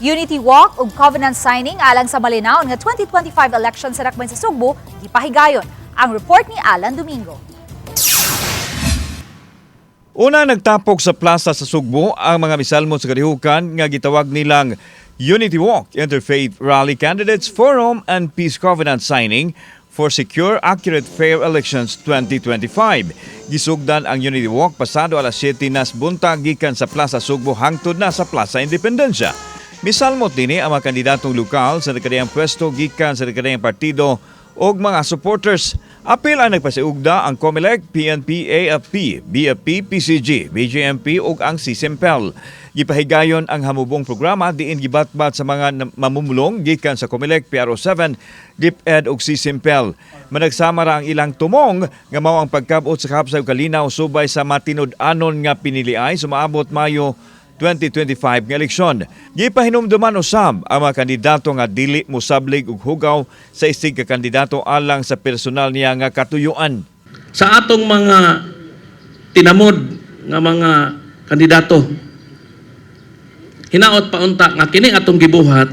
Unity Walk ug covenant signing alang sa malinaw nga 2025 election sa Dakbayn sa Sugbo gipahigayon. Ang report ni Alan Domingo. Una nagtapok sa plaza sa Sugbo ang mga misalmon sa kalihukan nga gitawag nilang Unity Walk, Interfaith Rally Candidates Forum and Peace Covenant Signing for Secure, Accurate, Fair Elections 2025. Gisugdan ang Unity Walk pasado alas 7 nas buntag gikan sa Plaza Sugbo hangtod na sa Plaza Independencia. Misalmot din ang mga kandidatong lokal sa nakadayang pwesto gikan sa nakadayang partido og mga supporters. Apil ang nagpasiugda ang COMELEC, PNP, AFP, BFP, PCG, BJMP ug ang CSIMPEL. Gipahigayon ang hamubong programa diin gibatbat sa mga mamumulong gikan sa COMELEC, PRO7, DepEd ug CSIMPEL. Managsama ra ang ilang tumong nga mao ang pagkabot sa kahapsay ug kalinaw subay sa matinud-anon nga piniliay sumaabot Mayo 2025 nga eleksyon. Gipahinumduman usab ang mga kandidato nga dili musablig og hugaw sa isig ka kandidato alang sa personal niya nga katuyuan. sa atong mga tinamod nga mga kandidato hinaot pa unta nga kini atong gibuhat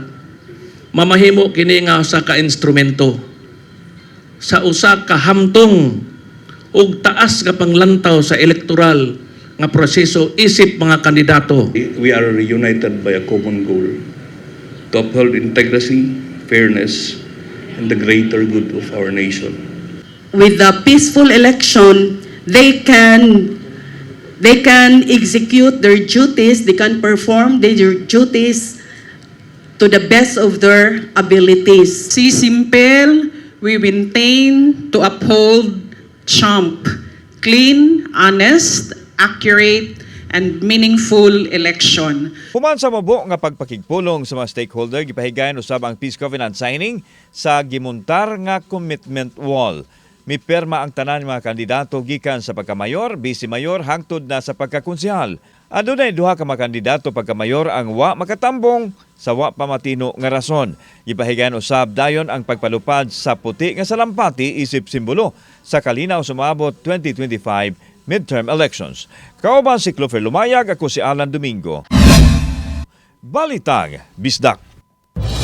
mamahimo kini nga sa ka-instrumento sa usa ka hamtong ug taas nga panglantaw sa elektoral nga proseso isip mga kandidato We are united by a common goal to uphold integrity, fairness, and the greater good of our nation. with the peaceful election, they can they can execute their duties, they can perform their duties to the best of their abilities. Si Simpel, we maintain to uphold CHUMP, clean, honest, accurate, and meaningful election. Human sa mabo nga pagpakigpulong sa mga stakeholder gipahigayon usab ang Peace Covenant signing sa gimuntar nga commitment wall. Miperma ang tanan mga kandidato gikan sa pagkamayor, vice mayor hangtod na sa pagkakonsehal. Adunay duha ka mga kandidato pagkamayor ang wa makatambong sa wa pamatino nga rason. Gipahigayon usab dayon ang pagpalupad sa puti nga salampati isip simbolo sa kalinaw sumabot 2025 midterm elections. Kauban si Clover Lumayag, ako si Alan Domingo. Balitang Bisdak.